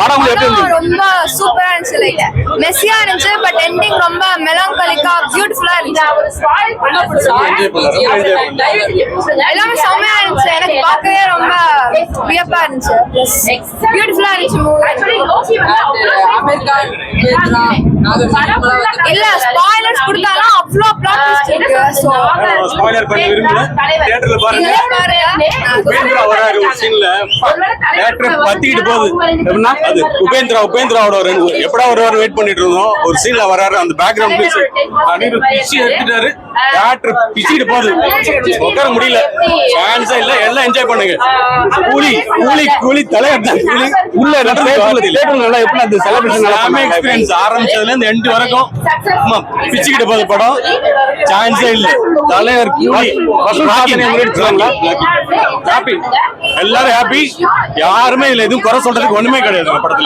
படம் ரொம்ப சூப்பரா இருந்துச்சு லைக் மெஸ்ஸியா இருந்துச்சு பட் எண்டிங் ரொம்ப மெலாங்கலிக்கா பியூட்டிஃபுல்லா இருந்துச்சு. எல்லாமே செம்மையா இருந்துச்சு. எனக்கு பார்க்கவே ரொம்ப வியப்பா இருந்துச்சு. பியூட்டிஃபுல்லா இருந்துச்சு மூவி இல்ல ஸ்பாயிலர்ஸ் கொடுத்தாலும் அவ்வளோ பிளாட் ட்விஸ்ட் இருக்கு. சோ ஸ்பாயிலர் பண்ண விரும்பல உபேந்திரா வராரு ஒரு சீன்ல தியேட்டர் பத்திக்கிட்டு போகுது. எப்படின்னா அது உபேந்திரா உபேந்திராவோட ஒரு எப்படா வருவாரு வெயிட் பண்ணிட்டு இருந்தோம். ஒரு சீன்ல வராரு அந்த பேக்ரவுண்ட் அப்படின்னு பிச்சு எடுத்துட்டாரு. தியேட்டர் பிச்சுக்கிட்டு போகுது உட்கார முடியல. சான்ஸே இல்ல எல்லாம் என்ஜாய் பண்ணுங்க. கூலி கூலி கூலி தலைவர் கூலி. உள்ள தியேட்டர் நல்லா எப்படி அந்த செலிப்ரேஷன் எக்ஸ்பீரியன்ஸ் ஆரம்பிச்சதுல இருந்து எண்டு வரைக்கும். ஆமா, பிச்சுக்கிட்டு போகுது படம். சான்ஸே இல்ல. தலைவர் கூலி. ஹாப்பி எல்லாரும் ஹாப்பி யாருமே இல்ல. எதுவும் குறை சொல்றதுக்கு ஒண்ணுமே கிடையாது படத்துல.